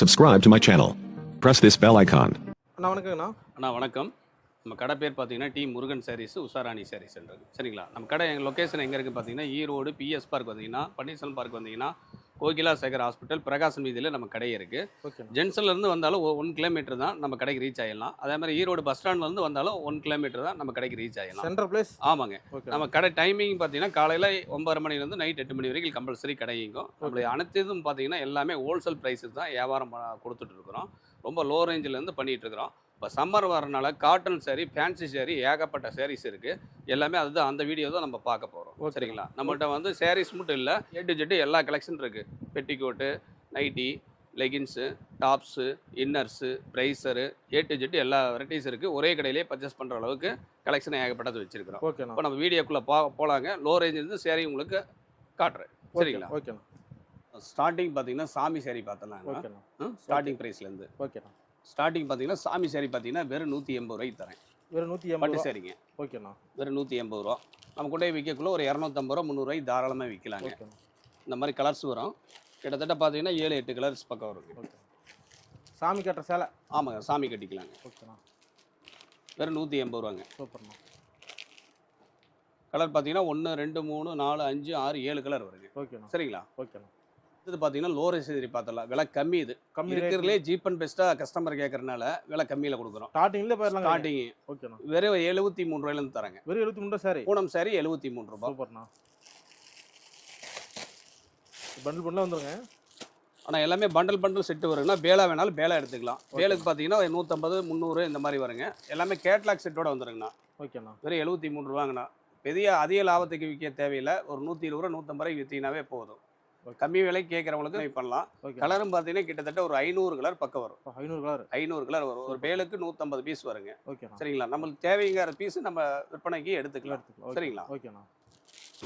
Subscribe to my channel. Press this bell icon. அண்ணா வணக்கங்கண்ணா அண்ணா வணக்கம் நம்ம கடை பேர் பார்த்தீங்கன்னா டி முருகன் சாரீஸ் உஷாராணி சாரீஸ்ன்றது சரிங்களா நம்ம கடை எங்கள் லொக்கேஷன் எங்கே இருக்குது பார்த்தீங்கன்னா ஈரோடு பிஎஸ் பார்க் வந்தீங்கன்னா பன்னீர்செல்வம் பார்க் வந்தீங்கன்னா கோகிலா சேகர் ஹாஸ்பிட்டல் பிரகாசம் வீதியில் நம்ம கடை இருக்குது ஜென்சன்லேருந்து வந்தாலும் ஒன் கிலோமீட்டர் தான் நம்ம கடைக்கு ரீச் ஆகிடலாம் அதே மாதிரி ஈரோடு பஸ் ஸ்டாண்ட்லேருந்து வந்தாலும் ஒன் கிலோமீட்டர் தான் நம்ம கடைக்கு ரீச் ஆகிடலாம் சென்ட்ரல் பிளேஸ் ஆமாங்க. நம்ம கடை டைமிங் பார்த்தீங்கன்னா காலையில் ஒன்பது மணிலேருந்து நைட் எட்டு மணி வரைக்கும் கம்பல்சரி கடை இயங்கும். நம்மளுடைய அனைத்ததும் பார்த்தீங்கன்னா எல்லாமே ஹோல்சேல் ப்ரைஸஸ் தான் வியாபாரம் இருக்கிறோம். ரொம்ப லோ ரேஞ்சிலேருந்து பண்ணிட்டு இருக்கிறோம். இப்போ சம்மர் வரனால காட்டன் saree ஃபேன்சி saree ஏகப்பட்ட sarees இருக்குது எல்லாமே அதுதான். அந்த வீடியோ தான் நம்ம பார்க்க போகிறோம். சரிங்களா? நம்மள்ட்ட வந்து sarees மட்டும் இல்லை ஏ டு ஜெட்டு எல்லா கலெக்ஷன் இருக்குது petticoat nighty leggings tops inners ப்ரைஸரு A to Z எல்லா வெரைட்டிஸ் இருக்குது ஒரே கடையிலே பர்ச்சேஸ் பண்ணுற அளவுக்கு கலெக்ஷன் ஏகப்பட்டது வச்சுருக்கிறோம். ஓகேண்ணா இப்போ நம்ம வீடியோக்குள்ளே போ போகலாங்க லோ ரேஞ்சிலேருந்து சேரீ உங்களுக்கு காட்டுறேன். சரிங்களா? ஓகேண்ணா ஸ்டார்டிங் பார்த்தீங்கன்னா சாமி சேரீ பார்த்தலாம் ஓகேண்ணா ஸ்டார்டிங் ப்ரைஸ்லேருந்து ஓகேண்ணா ஸ்டார்டிங் பார்த்தீங்கன்னா சாமி சேரீ பார்த்தீங்கன்னா வெறும் நூற்றி எண்பது ரூபாய்க்கு தரேன். வெறும் நூற்றி பட்டு எண்பது சேரீங்க ஓகேண்ணா. வெறும் நூற்றி எண்பது ரூபா. நம்ம கொண்டு போய் விற்கக்குள்ள ஒரு இரநூத்தம்பது ரூபா முந்நூறுவாய்க்கு தாராளமாக விற்கலாங்க. இந்த மாதிரி கலர்ஸ் வரும். கிட்டத்தட்ட பார்த்தீங்கன்னா ஏழு எட்டு கலர்ஸ் பக்கம் வரும் ஓகே. சாமி கட்டுற சேலை? ஆமாங்க சாமி கட்டிக்கலாங்க. ஓகேண்ணா. வெறும் நூற்றி எண்பது ரூபாங்க. சூப்பர்ண்ணா. கலர் பார்த்தீங்கன்னா ஒன்று ரெண்டு மூணு நாலு அஞ்சு ஆறு ஏழு கலர் வருங்க. ஓகேண்ணா. சரிங்களா? ஓகேண்ணா. இது பார்த்தீங்கன்னா லோ ரேஞ்ச் பார்த்தலாம் விலை கம்மி இது. கம்மி இருக்கிறதுலே சீப் அண்ட் பெஸ்ட்டாக கஸ்டமர் கேட்கறனால விலை கம்மியில் கொடுக்குறோம். ஸ்டார்டிங்ல போயிடலாம் ஸ்டார்டிங் ஓகேண்ணா வெறும் எழுபத்தி மூணு ரூபாயிலேருந்து தராங்க. வெறும் எழுபத்தி மூணு சாரி பூனம் சாரி எழுபத்தி மூணு ரூபாய் சூப்பர்ண்ணா பண்டில் பண்ணல வந்துருங்க. ஆனால் எல்லாமே பண்டல் பண்டல் செட்டு வருங்கன்னா பேலா வேணாலும் பேலா எடுத்துக்கலாம். பேலுக்கு பார்த்தீங்கன்னா நூற்றம்பது முந்நூறு இந்த மாதிரி வருங்க. எல்லாமே கேட்லாக் செட்டோட வந்துருங்கண்ணா. ஓகேண்ணா வெறும் எழுபத்தி மூணு ரூபாங்கண்ணா. பெரிய அதிக லாபத்துக்கு விற்க தேவையில்லை. ஒரு நூற்றி இருபது ரூபா நூற்றம்பது ரூபாய்க்கு விற்றீங்கன்னாவே போதும். கம்மி விலைக்கு கேட்குறவங்களுக்கு பண்ணலாம். ஓகே கலரும் பார்த்தீங்கன்னா கிட்டத்தட்ட ஒரு ஐநூறு கலர் பக்கம் வரும். ஐநூறு கலர். ஐநூறு கலர் வரும். ஒரு பேலுக்கு நூற்றம்பது பீஸ் வருங்க. ஓகேண்ணா சரிங்களா? நம்மளுக்கு தேவைங்கிற பீஸ் நம்ம விற்பனைக்கு எடுத்துக்கலாம். எடுத்துக்கலாம். சரிங்களா? ஓகேண்ணா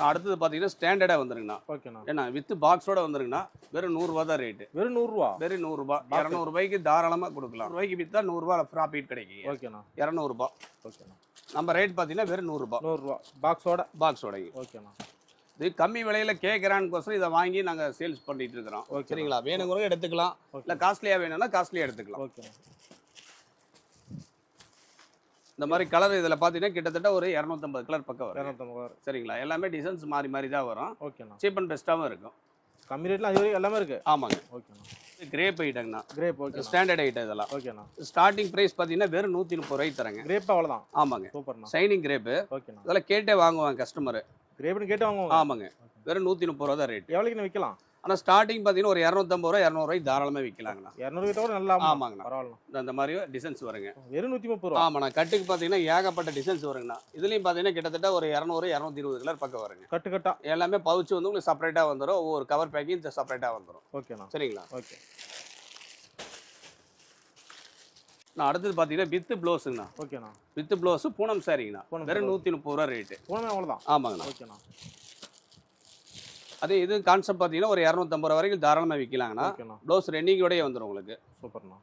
அடுத்தது பார்த்தீங்கன்னா ஸ்டாண்டர்டாக வந்துருங்கண்ணா. ஓகேண்ணா ஏன்னா வித் பாக்ஸோட வந்துருங்கண்ணா. வெறும் நூறுரூவா தான் ரேட்டு வெறும் நூறுரூவா வெறும் நூறுரூபா Box. இரநூறுபாய்க்கு தாராளமாக கொடுக்கலாம். ரூபாய்க்கு விற்றா நூறுரூவா ப்ராஃபிட் கிடைக்கும் ஓகேண்ணா இரநூறுபா ஓகேண்ணா நம்ம ரேட் பார்த்தீங்கன்னா வெறும் நூறுரூபா நூறுரூவா பாக்ஸோட பாக்ஸோடங்க ஓகேண்ணா இது கம்மி விலையில கேட்குறான்னுக்கோசரம் இதை வாங்கி நாங்கள் சேல்ஸ் பண்ணிட்டு இருக்கிறோம். சரிங்களா? வேணுங்கிறவங்க எடுத்துக்கலாம். ஓகே இல்லை காஸ்ட்லியாக வேணும்னா காஸ்ட்லியாக எடுத்துக்கலாம். ஓகேண்ணா இந்த மாதிரி கலர் இதில் பார்த்தீங்கன்னா கிட்டத்தட்ட ஒரு இரநூத்தம்பது கலர் பக்கம் வரும். இரநூத்தம்பது சரிங்களா? எல்லாமே டிசைன்ஸ் மாறி மாறி தான் வரும். ஓகேண்ணா சீப் அண்ட் பெஸ்ட்டாகவும் இருக்கும். கம்மி ரேட்லாம் அது எல்லாமே இருக்கு? ஆமாங்க. ஓகேண்ணா கிரேப் ஐட்டங்கண்ணா கிரேப் ஓகேண்ணா ஸ்டாண்டர்ட் ஐட்டம் இதெல்லாம். ஓகேண்ணா ஸ்டார்டிங் ப்ரைஸ் பார்த்தீங்கன்னா வெறும் நூற்றி முப்பது ரூபாய்க்கு தரேங்க. கிரேப் அவ்வளோதான் ஆமாங்க. சூப்பர்ண்ணா. சைனிங் கிரேப்பு ஓகேண்ணா இதெல்லாம் கேட்டே வாங்குவாங்க கஸ்டமர் கிரேப்னு கேட்டு வாங்குவாங்க ஆமாங்க. வெறும் நூற்றி முப்பது ரூபா தான் ரேட் எவ்வளோக்கு விற்கலாம்? ஆனால் ஸ்டார்டிங் பார்த்தீங்கன்னா ஒரு இரநூத்தம்பது ரூபா இரநூறுவாய்க்கு தாராளமாக விற்கலாங்கண்ணா. இரநூறு கிட்ட கூட நல்லா ஆமாங்கண்ணா. பரவாயில்ல. இந்த மாதிரி டிசைன்ஸ் வருங்க. வெறும் நூற்றி முப்பது ரூபா ஆமாண்ணா. கட்டுக்கு பார்த்தீங்கன்னா ஏகப்பட்ட டிசைன்ஸ் வருங்கண்ணா. இதுலேயும் பார்த்தீங்கன்னா கிட்டத்தட்ட ஒரு இரநூறு இரநூத்தி இருபது கலர் பக்கம் வருங்க. கட்டு கட்டா? எல்லாமே பவுச்சு வந்து உங்களுக்கு செப்பரேட்டாக வந்துடும் ஒவ்வொரு கவர் பேக்கிங் செப்பரேட்டாக வந்துடும் ஓகேண்ணா. சரிங்களா? ஓகே. நான் அடுத்தது பார்த்தீங்கன்னா வித்து ப்ளவுஸுங்கண்ணா. ஓகேண்ணா. வித்து ப்ளவுஸு பூனம் சாரிங்கண்ணா வெறும். நூற்றி முப்பது ரூபா ரேட்டு போனமே அவ்வளோதான் ஆமாங்கண்ணா. ஓகேண்ணா. அதே இது கான்செப்ட் பார்த்தீங்கன்னா ஒரு இரநூத்தம்பது ரூபா வரைக்கும் தாராளமாக விற்கலாங்கண்ணா ப்ளவுஸ் ரெண்டிங்கோடய வந்துடும் உங்களுக்கு. சூப்பர்ண்ணா.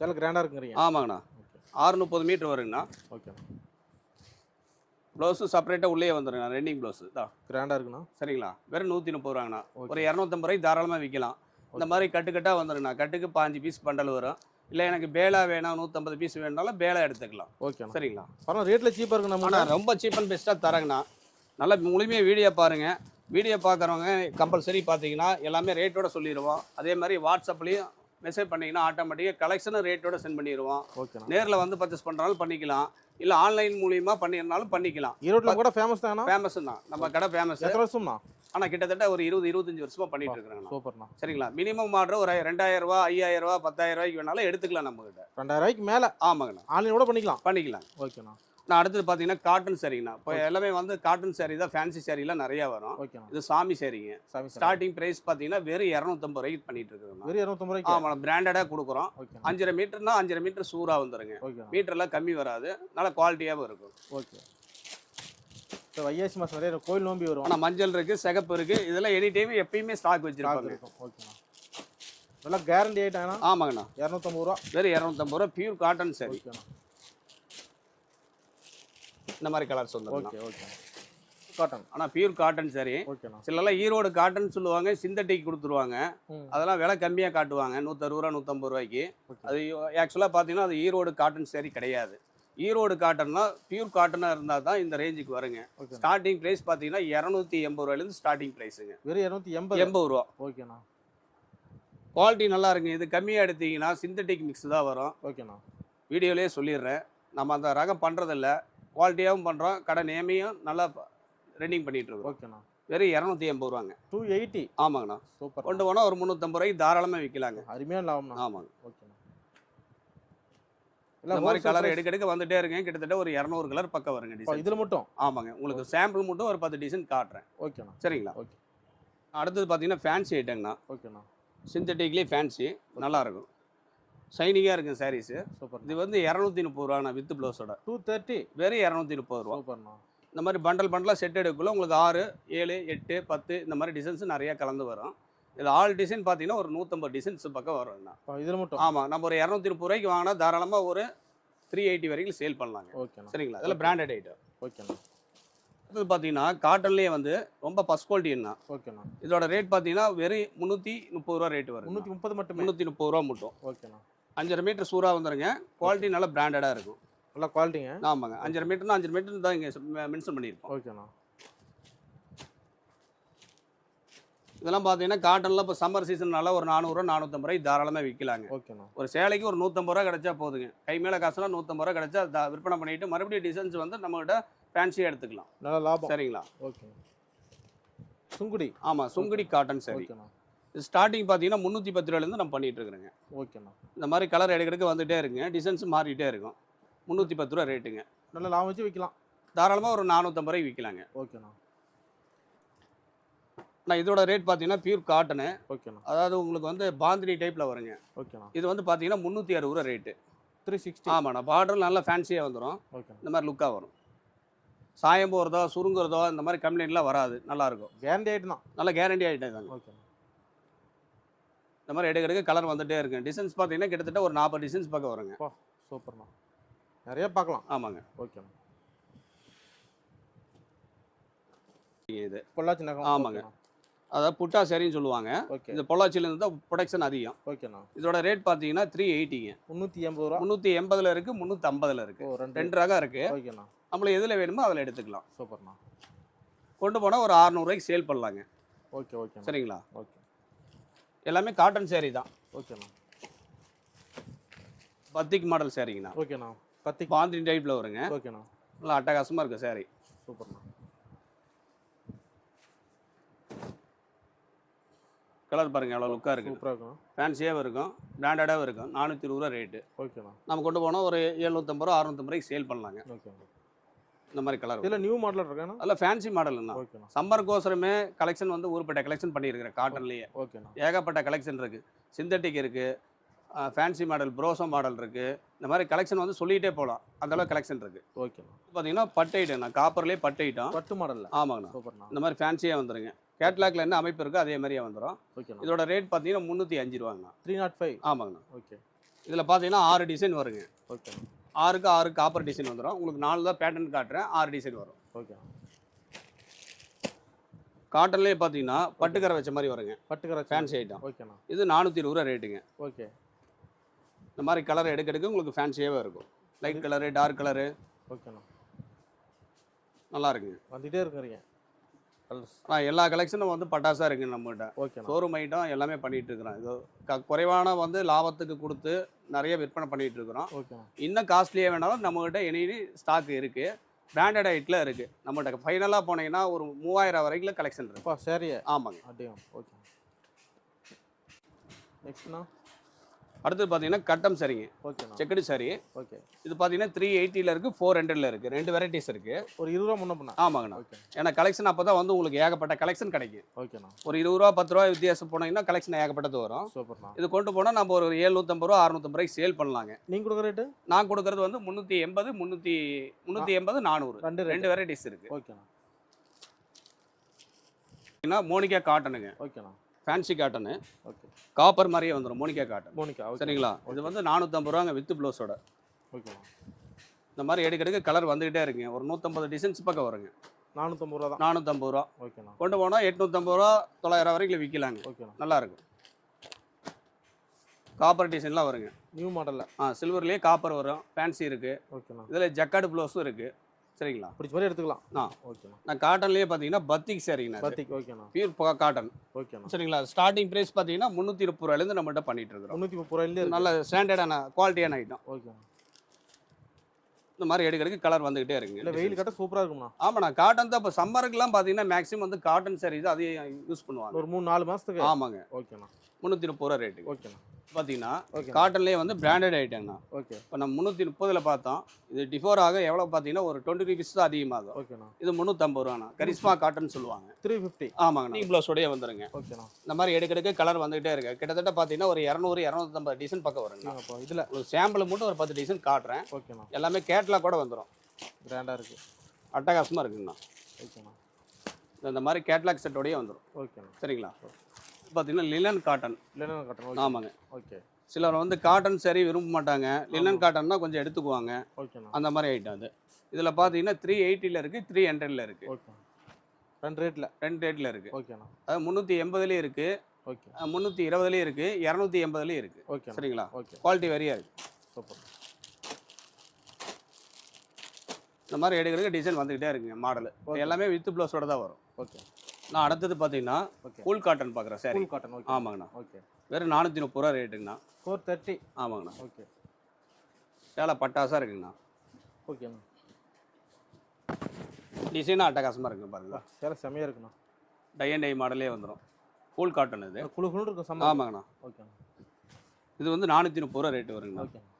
சில கிராண்டாக இருக்குங்கிறீங்க. ஆமாங்கண்ணா. ஓகே. ஆறு முப்பது மீட்டர் வருங்கண்ணா. ஓகேண்ணா. ப்ளவுஸு செப்பரேட்டாக உள்ளே வந்துருங்கண்ணா ரெண்டிங் ப்ளவுஸு. தான் கிராண்டாக இருக்குண்ணா. சரிங்களா? வெறும் நூற்றி முப்பது ரூபாங்கண்ணா ஓகே. ஒரு இரநூத்தம்பது ரூபாய்க்கு தாராளமாக விற்கலாம் இந்த மாதிரி கட்டுக்கட்டாக வந்துருங்கண்ணா. கட்டுக்கு பாஞ்சு பீஸ் பண்டல் வரும். இல்லை எனக்கு பேலா வேணாம் நூற்றம்பது பீஸ் வேணுனாலும் பேலா எடுத்துக்கலாம். ஓகேண்ணா சரிங்களா? பரவாயில்ல ரேட்டில் சீப்பாக இருக்கு நம்ம ரொம்ப சீப் அண்ட் பெஸ்ட்டாக தரேங்கண்ணா. நல்லா முழுமையாக வீடியோ பாருங்கள் வீடியோ பார்க்குறவங்க கம்பல்சரி பார்த்தீங்கன்னா எல்லாமே ரேட்டோட சொல்லிடுவோம். அதே மாதிரி வாட்ஸ்அப்லேயும் மெசேஜ் பண்ணிங்கன்னா ஆட்டோமேட்டிக்காக கலெக்ஷனும் ரேட்டோட சென்ட் பண்ணிடுவோம். ஓகேண்ணா நேரில் வந்து பர்ச்சேஸ் பண்ணுறாலும் பண்ணிக்கலாம். இல்லை ஆன்லைன் மூலியமாக பண்ணியிருந்தாலும் பண்ணிக்கலாம். ஈரோட்டில் கூட ஃபேமஸ் தானா? ஃபேமஸ் தான். நம்ம கடை ஃபேமஸ் எத்தனை வருஷம்ண்ணா? ஆனால் கிட்டத்தட்ட ஒரு இருபது இருபத்தஞ்சு வருஷமா பண்ணிட்டு இருக்கிறாங்கண்ணா. சூப்பர்ண்ணா. சரிங்களா? மினிமம் ஆர்டர் ஒரு ரெண்டாயிரம் ரூபா ஐயாயிரம் ரூபா பத்தாயிரம் ரூபாய்க்கு வேணாலும் எடுத்துக்கலாம் நம்ம கிட்ட ரெண்டாயிரம் ரூபாய்க்கு மேலே? ஆமாங்கண்ணா. ஆன்லைன் கூட பண்ணிக்கலாம்? பண்ணிக்கலாம். ஓகேண்ணா. நான் அடுத்தது பார்த்தீங்கன்னா காட்டன் சாரிங்கண்ணா. இப்போ எல்லாமே வந்து காட்டன் சாரி தான் ஃபேன்சி சாரிலாம் நிறையா வரும். ஓகேண்ணா. இது சாமி சாரிங்க ஸ்டார்டிங் ப்ரைஸ் பார்த்தீங்கன்னா வெறும் இரநூத்தம்பது ரூபாய்க்கு பண்ணிட்டு இருக்குதுண்ணா வெறும் இரநூத்தம்பது ரூபாய்க்கு? ஆமாம் பிராண்டடாக கொடுக்குறோம். அஞ்சரை மீட்டர்னா அஞ்சரை மீட்டர் சூறாக வந்துருங்க. மீட்டர்லாம் கம்மி வராது. நல்ல குவாலிட்டியாகவும் இருக்கும். ஓகே. இப்போ வைகாசி மாதம் நிறைய கோயில் நோம்பி வரும். ஆனால் மஞ்சள் இருக்குது சிகப்பு இருக்குது இதெல்லாம் எனி டைம் எப்பயுமே ஸ்டாக் வச்சிருப்பாங்க. ஓகேண்ணா நல்லா கேரண்டி ஆகிட்டாங்கன்னா ஆமாங்கண்ணா. இரநூத்தம்பது ரூபா. வெறும் இரநூத்தம்பது ரூபா பியூர் காட்டன் சாரி இந்த மாதிரி கலர்ஸ் வந்துருங்கண்ணா. ஓகே ஓகே காட்டன் ஆனால் பியூர் காட்டன் ஓகேண்ணா சிலர்லாம் ஈரோடு காட்டன் சொல்லுவாங்க சிந்தட்டிக் கொடுத்துருவாங்க. அதெல்லாம் விலை கம்மியாக காட்டுவாங்க நூற்றறுபது ரூபா நூற்றம்பது ரூபாய்க்கு. அது ஆக்சுவலாக பார்த்தீங்கன்னா அது ஈரோடு காட்டன் saree கிடையாது. ஈரோடு காட்டன்னா பியூர் காட்டனாக இருந்தால் தான் இந்த ரேஞ்சுக்கு வருங்க. ஸ்டார்டிங் ப்ரைஸ் பார்த்தீங்கன்னா இரநூத்தி எண்பது ரூபாயிலேருந்து ஸ்டார்டிங் ப்ரைஸுங்க வெறும் இரநூத்தி எண்பது. எண்பது ரூபா. ஓகேண்ணா குவாலிட்டி நல்லா இருக்குங்க. இது கம்மியாக எடுத்தீங்கன்னா சிந்தட்டிக் மிக்ஸ் தான் வரும். ஓகேண்ணா வீடியோலேயே சொல்லிடுறேன். நம்ம அந்த ரகம் பண்ணுறதில்ல குவாலிட்டியாகவும் பண்ணுறோம் கடை நேமையும் நல்லா ரெண்டிங் பண்ணிட்டு இருக்கோம் ஓகேண்ணா வெறும் இரநூத்தி எண்பது ரூபாங்க. டூ எயிட்டி ஆமாங்கண்ணா. சூப்பர் கொண்டு போனால் ஒரு முந்நூற்றம்பது ரூபாய்க்கு தாராளமாக விற்கலாங்க அருமையான லாபம்ண்ணா ஆமாங்க. ஓகேண்ணா இந்த மாதிரி கலர் எடுக்க எடுக்க வந்துட்டே இருக்குங்க கிட்டத்தட்ட ஒரு இரநூறு கலர் பக்கம் வருங்க டிசைன் இதுல மட்டும்? ஆமாங்க. உங்களுக்கு சாம்பிள் மட்டும் ஒரு பத்து டிசைன் காட்டுறேன். ஓகேண்ணா சரிங்களா? ஓகே. அடுத்தது பார்த்தீங்கன்னா ஃபேன்சி ஐட்டங்கண்ணா ஓகேண்ணா சிந்தட்டிக்லேயே ஃபேன்சி நல்லாயிருக்கும் ஷைனிங்காக இருக்கும். சாரீஸு சூப்பர் இது வந்து இரநூத்தி முப்பது ரூபாண்ணா வித் ப்ளவுஸோட டூ தேர்ட்டி வெறும் இரநூத்தி முப்பது ரூபா. சூப்பர்ண்ணா இந்த மாதிரி பண்டல் பண்டலாக செட் எடுக்கக்குள்ள உங்களுக்கு ஆறு ஏழு எட்டு பத்து இந்த மாதிரி டிசைன்ஸ் நிறைய கலந்து வரும். இதில் ஆல் டிசைன் பார்த்தீங்கன்னா ஒரு நூற்றம்பது டிசைன்ஸ் பக்கம் அப்ப இதுல மட்டும்? ஆமாம் நம்ம ஒரு இரநூத்தி முப்பது ரூபாய்க்கு வாங்கினா தாராளமாக ஒரு த்ரீ எயிட்டி வரைக்கும் சேல் பண்ணலாங்க. ஓகேண்ணா சரிங்களா? இதெல்லாம் பிராண்டட் ஐட்டம் ஓகேண்ணா அடுத்தது பார்த்தீங்கன்னா காட்டன்லேயே வந்து ரொம்ப ஃபஸ்ட் குவாலிட்டின்னா ஓகேண்ணா இதோட ரேட் பார்த்தீங்கன்னா வெறும் முந்நூற்றி முப்பது ரூபா ரேட் வரும் முந்நூற்றி முப்பது மட்டுமே? முந்நூற்றி முப்பது ரூபா மட்டும். ஓகேண்ணா அஞ்சரை மீட்டர் சூறா வந்துருங்க. குவாலிட்டி நல்லா பிராண்டடாக இருக்கும். நல்லா குவாலிட்டிங்க ஆமாங்க. அஞ்சரை மீட்டர்னா அஞ்சரை மீட்டர் தான் இங்கே மென்ஷன் பண்ணியிருக்கோம். ஓகேண்ணா இதெல்லாம் பார்த்தீங்கன்னா காட்டன்லாம் இப்போ சம்மர் சீசன்னால ஒரு நானூறுரூவா நானூற்றம்பது ரூபாய் தாராளமாக விற்கலாங்க. ஓகேண்ணா ஒரு சேலைக்கு ஒரு நூற்றம்பது ரூபா கிடைச்சா போதுங்க. கை மேலே காசுனா நூற்றம்பது ரூபா கிடைச்சா விற்பனை பண்ணிட்டு மறுபடியும் டிசைன்ஸ் வந்து நம்மகிட்ட ஃபேன்சியாக எடுத்துக்கலாம். நல்லா லாபம். சரிங்களா? ஓகேண்ணா சுங்குடி. ஆமாம் சுங்குடி காட்டன் சரி ஸ்டார்டிங் பார்த்தீங்கன்னா முந்நூற்றி பத்து ரூபாயிலேருந்து நம்ம பண்ணிட்டு இருக்கிறோங்க ஓகேண்ணா இந்த மாதிரி கலர் எடுக்கிறதுக்கு வந்துட்டே இருக்குங்க. டிசைன்ஸ் மாறிட்டே இருக்கும். முந்நூற்றி பத்து ரூபா ரேட்டுங்க நல்லா லாபம் வச்சு விற்கலாம் தாராளமாக ஒரு நானூற்றம்பது ரூபாய்க்கு விற்கலாங்க ஓகேண்ணா நான் இதோட ரேட் பார்த்தீங்கன்னா பியூர் காட்டனு ஓகேண்ணா அதாவது உங்களுக்கு வந்து பாந்தினி டைப்பில் வருங்க. ஓகேண்ணா இது வந்து பார்த்தீங்கன்னா முந்நூற்றி அறுபது ரூபா ரேட்டு த்ரீ சிக்ஸ்டி ஆமாண்ணா. பார்டர் நல்லா ஃபேன்சியாக வந்துடும் ஓகேண்ணா இந்த மாதிரி லுக்காக வரும். சாயம் போகிறதோ சுருங்குறதோ இந்த மாதிரி கம்ப்ளைண்ட்லாம் வராது. நல்லாயிருக்கும் கேரண்டி ஆகிட்டு தான். நல்ல கேரண்டி ஆகிட்டே தாங்க. ஓகேண்ணா இந்த மாதிரி எடுக்க எடுக்க கலர் வந்துட்டே இருக்கு டிசைன்ஸ் பார்த்தீங்கன்னா கிட்டத்தட்ட ஒரு நாற்பது டிசைன்ஸ் பக்கம் வருங்க. சூப்பர்ண்ணா நிறைய பார்க்கலாம். ஆமாங்க. ஓகேண்ணா இது. பொள்ளாச்சி நகம் ஆமாங்க. அதாவது புட்டா சரின்னு சொல்லுவாங்க. ஓகே. இது பொள்ளாச்சியிலேருந்து தான் ப்ரொடக்ஷன் அதிகம். ஓகேண்ணா. இதோட ரேட் பார்த்தீங்கன்னா த்ரீ எயிட்டிங்க முந்நூற்றி எண்பது ரூபா? முந்நூற்றி எண்பதில் இருக்குது முந்நூற்றி ஐம்பதில் இருக்குது ரெண்டு. ரகம் இருக்குது ஓகேண்ணா. நம்மளுக்கு எதில் வேணுமோ அதில் எடுத்துக்கலாம். சூப்பர்ண்ணா. கொண்டு போனால் ஒரு அறநூறுவாய்க்கு சேல் பண்ணலாங்க. ஓகே ஓகேண்ணா. சரிங்களா? ஓகே. எல்லாமே காட்டன் saree தான். ஓகேண்ணா. பத்திக் மாடல் சாரீங்கண்ணா ஓகேண்ணா. பத்தி பாந்தினி டைப்பில் வருங்க. ஓகேண்ணா. நல்லா அட்டகாசமாக இருக்குது saree. சூப்பர்ண்ணா. கலர் பாருங்க எவ்வளோ லுக்காக இருக்குது. சூப்பராக இருக்குண்ணா ஃபேன்சியாகவும் இருக்கும் பிராண்டடாகவும் இருக்கும். நானூற்றி இருபது ரூபா ரேட்டு ஓகேண்ணா நம்ம கொண்டு போனால் ஒரு எழுநூற்றம்பது ரூபா அறுநூத்தம்பது ரூபாய்க்கு சேல் பண்ணலாங்க. ஓகேண்ணா இந்த மாதிரி கலர் இதில் நியூ மாடல் இருக்காண்ணா அதில் ஃபேன்சி மாடல்ண்ணா ஓகேண்ணா சம்மருக்கோசரமே கலெக்ஷன் வந்து ஊருப்பட்ட கலெக்ஷன் பண்ணியிருக்கிறேன் காட்டன்லேயே ஓகேண்ணா ஏகப்பட்ட கலெக்ஷன் இருக்குது சிந்தட்டிக் இருக்குது ஃபேன்சி மாடல் ப்ரோசோ மாடல் இருக்குது இந்த மாதிரி கலெக்ஷன் வந்து சொல்லிகிட்டே போகலாம். அந்தளவு கலெக்ஷன் இருக்குது ஓகேண்ணா பார்த்தீங்கன்னா பட்டு ஐட்டம்ண்ணா காப்பர்லேயே பட்டு ஐட்டம் பட்டு மாடலில் ஆமாங்கண்ணா. இந்த மாதிரி ஃபேன்சியாக வந்துருங்க. கேட்லாக்ல என்ன அமைப்பு இருக்கோ அதே மாதிரியே வந்துடும் ஓகேண்ணா இதோட ரேட் பார்த்தீங்கன்னா முந்நூற்றி அஞ்சு ரூபாங்கண்ணா. த்ரீ நாட் ஃபைவ் ஆமாங்கண்ணா. ஓகே இதில் பார்த்தீங்கன்னா ஆறு டிசைன் வருங்க. ஓகேண்ணா ஆறுக்கு ஆறு காப்பர் டிசைன் வந்துடும் உங்களுக்கு நாலு தான் பேட்டர்ன் காட்டுறேன். ஆறு டிசைன் வரும். ஓகேண்ணா காட்டன்லேயே பார்த்தீங்கன்னா பட்டுக்கரை வச்ச மாதிரி வருங்க. பட்டுக்கரை ஃபேன்சி ஐட்டம் ஓகேண்ணா இது நானூற்றி இருபது ரூபா ரேட்டுங்க ஓகே இந்த மாதிரி கலர் எடுக்க எடுக்க உங்களுக்கு ஃபேன்சியாகவே இருக்கும். லைட் கலரு டார்க் கலரு ஓகேண்ணா நல்லா இருக்குங்க. வந்துட்டே இருக்கிறீங்க. ஆனால் எல்லா கலெக்ஷனும் வந்து பட்டாசாக இருக்குங்க நம்மகிட்ட. ஓகேண்ணா ஷோரூம் ஐட்டம் எல்லாமே பண்ணிட்டு இருக்கிறோம். இது க குறைவான வந்து லாபத்துக்கு கொடுத்து நிறைய விற்பனை பண்ணிட்டு இருக்கிறோம். ஓகேண்ணா இன்னும் காஸ்ட்லியாக வேணாலும் நம்மகிட்ட எனி ஸ்டாக் இருக்குது பிராண்டட் ஐட்டில் இருக்குது நம்மகிட்ட ஃபைனலாக போனீங்கன்னா ஒரு மூவாயிரம் வரைக்கும் கலெக்ஷன் இருக்கு. அப்பா சரியே. ஆமாங்க. அப்படியும் ஓகே நெக்ஸ்ட்ண்ணா அடுத்து பார்த்தீங்கன்னா கட்டம் சரிங்க. ஓகேண்ணா செக்குடு சரி. ஓகே. இது பார்த்தீங்கன்னா த்ரீ எயிட்டியில் இருக்குது ஃபோர் ஹண்ட்ரட்ல இருக்குது ரெண்டு வெரைட்டிஸ் இருக்குது ஒரு இருபது ரூபா முன்ன பண்ணா ஆமாங்கண்ணா ஓகே. ஏன்னா கலெக்ஷன் அப்போ தான் வந்து உங்களுக்கு ஏகப்பட்ட கலெக்ஷன் கிடைக்கும். ஓகேண்ணா ஒரு இருபது ரூபா பத்து ரூபா வித்தியாசம் போனீங்கன்னா கலெக்ஷன் ஏகப்பட்டது வரும். சூப்பர்ண்ணா இது கொண்டு போனால் நம்ம ஒரு எழுநூத்தம்பது ரூபா அறுநூத்தம்பது ரூபாய்க்கு சேல் பண்ணலாங்க. நீங்கள் கொடுக்குற ரேட்டு நான் கொடுக்கறது வந்து முந்நூற்றி எண்பது முந்நூற்றி முந்நூற்றி எண்பது நானூறு. ரெண்டு ரெண்டு வெரைட்டிஸ் இருக்கு. ஓகேண்ணா மோனிகா காட்டனுங்க. ஓகேண்ணா ஃபேன்சி காட்டனு ஓகே காப்பர் மாதிரியே வந்துடும் மோனிகா காட்டன் மோனிகா ஓகே சரிங்களா? இது வந்து நானூற்றம்பது ரூபாங்க வித் ப்ளவுஸோட ஓகேண்ணா இந்த மாதிரி எடுக்க எடுக்க கலர் வந்துகிட்டே இருக்குங்க. ஒரு நூற்றம்பது டிசைன்ஸ் பக்கம் வருங்க. நானூற்றம்பது ரூபா தான். நானூற்றம்பது ரூபா. ஓகேண்ணா கொண்டு போனால் எட்நூற்றம்பது ரூபா தொள்ளாயிரம் வரைக்கும் விற்கலாங்க ஓகேண்ணா நல்லா இருக்கும் காப்பர் டிசைன்லாம் வருங்க. நியூ மாடலில் ஆ சில்வர்லேயே காப்பர் வரும். ஃபேன்சி இருக்குது ஓகேண்ணா இதில் ஜக்காடு ப்ளவுஸும் இருக்குது சரிங்களா? பிடிச்ச மாதிரி எடுத்துக்கலாம். ஆ. ஓகேண்ணா. நான் காட்டன்லேயே பார்த்தீங்கன்னா பத்திக் சரிங்கண்ணா பத்திக்கு ஓகேண்ணா. பியூர் காட்டன் ஓகேண்ணா. சரிங்களா? ஸ்டார்டிங் ப்ரைஸ் பார்த்தீங்கன்னா முந்நூற்றி முப்பது ரூபாயிலேருந்து நம்மகிட்ட பண்ணிட்டு இருக்கிறோம் முந்நூற்றி முப்பது ரூபாயிலே இருக்கு. நல்ல ஸ்டாண்டர்டான குவாலிட்டியான ஐட்டம் ஓகேண்ணா. இந்த மாதிரி எடுக்கிறதுக்கு கலர் வந்துகிட்டே இருக்குங்க. இல்லை வெயில் கட்ட சூப்பராக இருக்கும்ண்ணா. ஆமாண்ணா காட்டன் தான் இப்போ சம்மருக்குலாம் பார்த்தீங்கன்னா மேக்ஸிமம் வந்து காட்டன் சாரீ தான் அதையும் யூஸ் பண்ணுவாங்க. ஒரு மூணு நாலு மாதத்துக்கு ஆமாங்க. ஓகேண்ணா. முந்நூற்றி முப்பது ரூபா ரேட்டுக்கு ஓகேண்ணா. பார்த்தீங்கன்னா ஓகே காட்டன்லேயே வந்து பிராண்டட் ஐட்டங்கண்ணா ஓகே. இப்போ நம்ம முந்நூற்றி முப்பதில் பார்த்தோம். இது டிஃபோர் ஆக எவ்வளோ பார்த்தீங்கன்னா ஒரு டுவெண்ட்டி ருபீஸ் தான் அதிகமாகும் ஓகேண்ணா. இது முந்நூற்றம்பது ரூபாண்ணா. கரிஸ்மா காட்டன் சொல்லுவாங்க. த்ரீ ஃபிஃப்டி ஆமாங்க நீ ப்ளவுஸோடய வந்துருங்க. ஓகேண்ணா. இந்த மாதிரி எடுக்கிறதுக்கு கலர் வந்துகிட்டே இருக்கு. கிட்டத்தட்ட பார்த்தீங்கன்னா ஒரு இரநூறு இரநூத்தம்பது டிசைன் பக்கம் வருங்க அப்போ இதில் உங்களுக்கு சாம்பிள் மட்டும் ஒரு பத்து டிசைன் காட்டுறேன். ஓகேண்ணா. எல்லாமே கேட்லாக் கூட வந்துடும் கிராண்டாக இருக்குது அட்டகாசமாக இருக்குங்கண்ணா. ஓகேண்ணா. இந்த மாதிரி கேட்லாக் செட்டோடய வந்துடும் ஓகேண்ணா. சரிங்களா? பார்த்தீங்கன்னா லினன் காட்டன் இல்லைன்னா கட்டணும் ஆமாங்க. ஓகே சிலர் வந்து காட்டன் சரி விரும்ப மாட்டாங்க. லினன் காட்டன்னா கொஞ்சம் எடுத்துக்குவாங்க. அந்த மாதிரி ஐட்டம் அது. இதில் பார்த்தீங்கன்னா த்ரீ எயிட்டியில் இருக்குது த்ரீ ஹண்ட்ரட்ல இருக்குது ஓகே ரெண்டு ரேட்டில் ரெண்டு ரேட்டில் இருக்குது ஓகேண்ணா அது முந்நூற்றி எண்பதுலேயும் இருக்குது ஓகே முந்நூற்றி இருபதுலேயும் இருக்குது இரநூத்தி எண்பதுலேயும் இருக்குது ஓகேண்ணா சரிங்களா? ஓகே குவாலிட்டி வெரியாக இருக்குது சூப்பர் இந்த மாதிரி எடுக்கிறதுக்கு டிசைன் வந்துக்கிட்டே இருக்குங்க மாடல். எல்லாமே வித் ப்ளவுஸோட தான் வரும். ஓகே நான் அடுத்தது பார்த்தீங்கன்னா ஓகே கூல் காட்டன் பார்க்குறேன் சரி காட்டன் ஓகே ஆமாங்கண்ணா. ஓகே வெறும் நானூற்றி முப்பது ரூபா ரேட்டுங்கண்ணா ஃபோர் தேர்ட்டி ஆமாங்கண்ணா. ஓகே சேலை பட்டாசாக இருக்குங்கண்ணா. ஓகேண்ணா டிசைனாக அட்டகாசமாக இருக்குங்க பாருங்க. சேலை செமையாக இருக்குண்ணா. டை அண்ட் டை மாடலே வந்துடும் கூல் காட்டன் இது. குழு குழு இருக்கும் ஆமாங்கண்ணா. ஓகேண்ணா இது வந்து நானூற்றி முப்பது ரூபா ரேட்டு வருங்கண்ணா. ஓகேண்ணா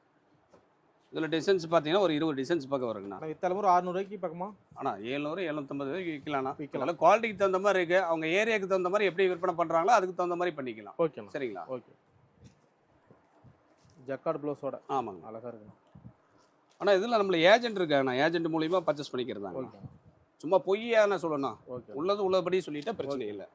இதில் டிசைன்ஸ் பார்த்தீங்கன்னா ஒரு இருபது டிசைன்ஸ் பக்கம் வருங்கண்ணா ஒரு அறுநூறுவாய்க்கு பக்கமா? ஆனால் ஏழ்நூறு எழுநூத்தம்பது வரைக்கும் விற்கலாம்ண்ணா. விற்கலாம். குவாலிட்டிக்கு தகுந்த மாதிரி இருக்குது அவங்க ஏரியாவுக்கு தகுந்த மாதிரி எப்படி விற்பனை பண்ணுறாங்களோ அதுக்கு தகுந்த மாதிரி பண்ணிக்கலாம். ஓகேண்ணா சரிங்களா? ஓகே ஜக்கார்டு ப்ளவுஸோட ஆமாங்க. அழகாக இருக்குண்ணா. ஆனால் இதில் நம்மள ஏஜென்ட் இருக்காங்கண்ணா ஏஜென்ட் மூலியமாக பர்ச்சேஸ் பண்ணிக்கிறதாங்க சும்மா பொய்யான சொல்லணும் ஓகே உள்ளது உள்ளபடி சொல்லிட்டா பிரச்சனை இல்லை.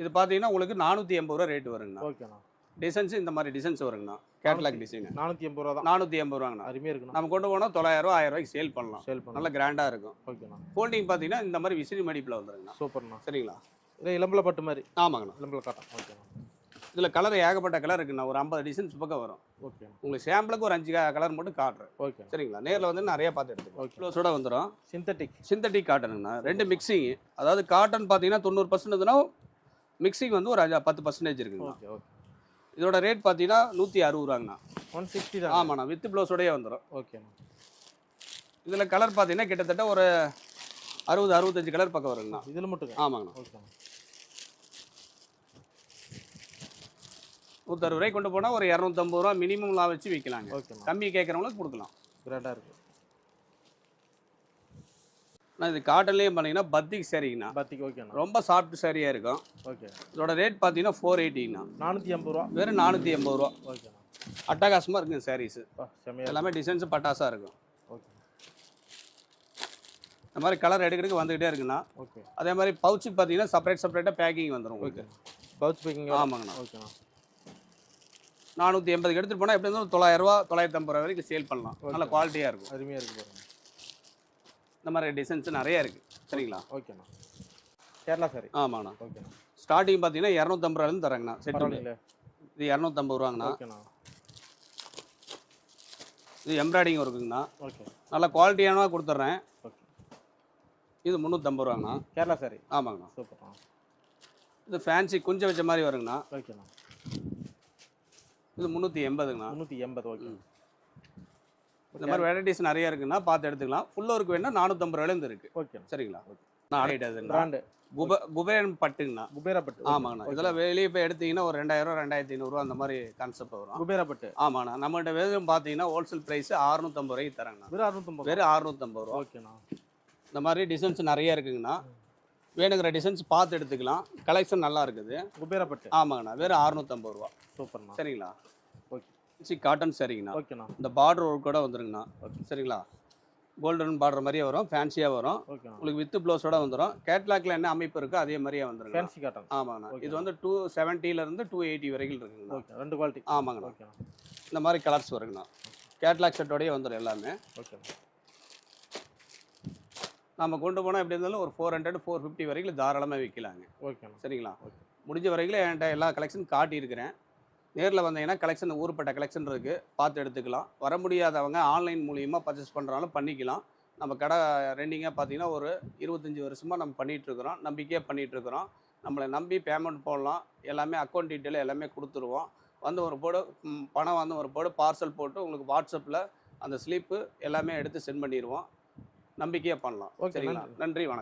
இது பார்த்தீங்கன்னா உங்களுக்கு நானூற்றி எண்பது ரூபா ரேட்டு வருங்கண்ணா. ஓகேண்ணா டிசைன்ஸ் இந்த மாதிரி டிசைன்ஸ் வருங்கண்ணா. கேட்லாக் டிசைன் நானூற்றி எண்பது ரூபா தான் நானூற்றி எண்பது ரூபாங்கண்ணா. அருமையாக இருக்குண்ணா. நம்ம கொண்டு போனால் தொள்ளாயிரம் ஆயிரம் ரூபாய்க்கு சேல் பண்ணலாம். சேல் பண்ணலாம். நல்ல கிராண்டாக இருக்கும். ஓகேண்ணா. ஃபோல்டிங் பார்த்தீங்கன்னா இந்த மாதிரி விசிறி மடிப்பில் வந்துருங்கண்ணா. சூப்பர்ண்ணா. சரிங்களா? இல்லை இளம்பல பட்டு மாதிரி. ஆமாங்கண்ணா. இளம்பல காட்டன். ஓகேண்ணா. இதில் கலர் ஏகப்பட்ட கலர் இருக்குண்ணா. ஒரு ஐம்பது டிசைன்ஸ் பக்கம் வரும். ஓகேண்ணா. உங்களுக்கு சாம்பிளுக்கு ஒரு அஞ்சு கலர் மட்டும் காட்டுறேன். ஓகே சரிங்களா? நேரில் வந்து நிறைய பார்த்து எடுத்துக்கோ Okay. க்ளோஸோட வந்துடும் சிந்தட்டிக் சிந்தட்டிக் காட்டனுங்கண்ணா ரெண்டு மிக்சிங் அதாவது காட்டன் பார்த்தீங்கன்னா தொண்ணூறு பர்சன்ட்னா மிக்சிங் வந்து ஒரு அஞ்சு- பத்து பர்சன்டேஜ் இருக்குங்க ஓகே ஓகே. இதோட ரேட் பார்த்தீங்கன்னா நூற்றி அறுபது ரூபாங்கண்ணா ஒன் சிக்ஸ்டி தான்? ஆமாண்ணா வித் ப்ளவுஸோடயே வந்துடும் ஓகேண்ணா இதில் கலர் பார்த்தீங்கன்னா கிட்டத்தட்ட ஒரு அறுபது அறுபத்தஞ்சு கலர் பக்கம் வருங்கண்ணா. இதில் மட்டுங்க ஆமாங்கண்ணா. ஓகேண்ணா நூற்றறுபது ரூபாய்க்கு கொண்டு போனால் ஒரு இரநூத்தம்பது ரூபா மினிமம்லாம் வச்சு விற்கலாங்க ஓகேண்ணா கம்மி கேட்குறவங்களுக்கு கொடுக்கலாம். கிராண்டாக இருக்கு. நான் இது காட்டன்லேயே பார்த்தீங்கன்னா பத்திக் சரிங்கண்ணா. பத்திக்கு ஓகேண்ணா. ரொம்ப சாஃப்ட் சரியாக இருக்கும். ஓகே. இதோட ரேட் பார்த்தீங்கன்னா ஃபோர் எயிட்டிங்கண்ணா நானூற்றி எண்பது ரூபா. வெறும் நானூற்றி எண்பது ரூபா. ஓகேண்ணா. அட்டகாசமாக இருக்குங்க சாரீஸு எல்லாமே டிசைன்ஸும் பட்டாசாக இருக்கும். ஓகே. இந்த மாதிரி கலர் எடுக்கிறதுக்கு வந்துகிட்டே இருக்குண்ணா. ஓகே. அதே மாதிரி பவுச்சுக்கு பார்த்தீங்கன்னா செப்பரேட் செப்பரேட்டாக பேக்கிங் வந்துடும் உங்களுக்கு. பவுச் பேக்கிங் ஆமாங்கண்ணா. ஓகேண்ணா. நானூற்றி எண்பதுக்கு எடுத்துகிட்டு போனால் எப்படி இருந்தாலும் தொள்ளாயிரரூவா தொள்ளாயிரத்தி ஐம்பது ரூபா வரைக்கும் சேல் பண்ணலாம். நல்ல. குவாலிட்டியாக இருக்கும். அருமையாக இருக்கு பாருங்க. இந்த மாதிரி டிசைன்ஸ் நிறைய இருக்குது சரிங்களா? ஓகேண்ணா. கேரளா சாரி ஆமாண்ணா. ஓகேண்ணா. ஸ்டார்டிங் பார்த்தீங்கன்னா இரநூத்தம்பது ரூபாயிலேருந்து தரேங்கண்ணா செட் பரவாயில்லைங்களே. இது இரநூத்தம்பது ரூபாங்கண்ணா. ஓகேண்ணா. இது எம்ப்ராய்டிங் இருக்குங்கண்ணா. ஓகே. நல்ல குவாலிட்டியானதாக கொடுத்துட்றேன். இது முந்நூற்றம்பது ரூபாங்கண்ணா. கேரளா சாரி ஆமாங்கண்ணா. சூப்பர்ண்ணா. இது ஃபேன்சி குஞ்சம் வச்ச மாதிரி வருங்கண்ணா. ஓகேண்ணா. இது முந்நூற்றி எண்பதுங்கண்ணா. முந்நூற்றி எண்பது ஓகே. இந்த மாதிரி வெரைட்டிஸ் நிறைய இருக்குண்ணா பார்த்து எடுத்துக்கலாம். ஃபுல் ஒர்க் வேணா நானூற்றம்பது ரூபாயிலேருந்து இருக்குது ஓகேண்ணா சரிங்களா? பிராண்டு குப குபேரன் பட்டுங்கண்ணா குபேராப்பட்டு ஆமாங்கண்ணா. இதெல்லாம் வெளியே போய் எடுத்தீங்கன்னா ஒரு ரெண்டாயிரம் ரெண்டாயிரத்தி ஐநூறுரூவா அந்த மாதிரி கான்செப்ட் வரும். குபேராப்பட்டு ஆமாண்ணா. நம்மகிட்ட வெறும் பார்த்தீங்கன்னா ஹோல்சேல் ப்ரைஸ் அறுநூத்தம்பது ரூபாய்க்கு தரேங்கண்ணா. வெறும் அறுநூத்தம்பது வெறும் அறுநூத்தம்பது ரூபா. ஓகேண்ணா இந்த மாதிரி டிசைன்ஸ் நிறைய இருக்குங்கண்ணா. வேணுங்கிற டிசைன்ஸ் பார்த்து எடுத்துக்கலாம். கலெக்ஷன் நல்லா இருக்குது. குபேராப்பட்டு ஆமாங்கண்ணா. வெறும் அறுநூத்தம்பது ரூபா. சூப்பர்ண்ணா சரிங்களா? ஓகே சி காட்டன் சரிங்கண்ணா. ஓகேண்ணா. இந்த பார்டர் ஒர்க்கோட வந்துருங்கண்ணா. ஓகே. சரிங்களா? கோல்டன் பார்டர் மாதிரியே வரும் ஃபேன்சியாக வரும். உங்களுக்கு வித் ப்ளவுஸோட வந்துடும் கேட்லாக்ல என்ன அமைப்பு இருக்கோ அதே மாதிரியே வந்துருங்க ஃபேன்சி காட்டன் ஆமாங்கண்ணா. இது வந்து டூ இருந்து டூ எயிட்டி வரைக்கும் இருக்குங்கண்ணா. ஓகே. ரெண்டு குவாலிட்டி ஆமாங்கண்ணா. இந்த மாதிரி கலர்ஸ் வருங்கண்ணா. கேட்லாக் செட்டோடய வந்துடும் எல்லாமே. ஓகேண்ணா. நம்ம கொண்டு போனால் எப்படி இருந்தாலும் ஒரு ஃபோர் ஹண்ட்ரட் ஃபோர் ஃபிஃப்டி வரைக்கும் தாராளமாக விற்கலாங்க ஓகேண்ணா. சரிங்களா. முடிஞ்ச வரைக்கும் என்கிட்ட எல்லா கலெக்ஷன் காட்டியிருக்கிறேன். நேரில் வந்தீங்கன்னா கலெக்ஷன் ஊருப்பட்ட கலெக்ஷன் இருக்குது பார்த்து எடுத்துக்கலாம். வர முடியாதவங்க ஆன்லைன் மூலியமாக பர்ச்சேஸ் பண்ணுறாலும் பண்ணிக்கலாம். நம்ம கடை ரெண்டிங்காக பார்த்தீங்கன்னா ஒரு இருபத்தஞ்சி வருஷமாக நம்ம பண்ணிகிட்டு இருக்கிறோம். நம்பிக்கையாக பண்ணிகிட்டு இருக்கிறோம். நம்மளை நம்பி பேமெண்ட் போடலாம். எல்லாமே அக்கௌண்ட் டீட்டெயில் எல்லாமே கொடுத்துருவோம். வந்து ஒரு போடு பணம் வந்து ஒரு போடு பார்சல் போட்டு உங்களுக்கு வாட்ஸ்அப்பில் அந்த ஸ்லிப்பு எல்லாமே எடுத்து சென்ட் பண்ணிடுவோம். நம்பிக்கையாக பண்ணலாம். சரிங்களா. நன்றி வணக்கம்.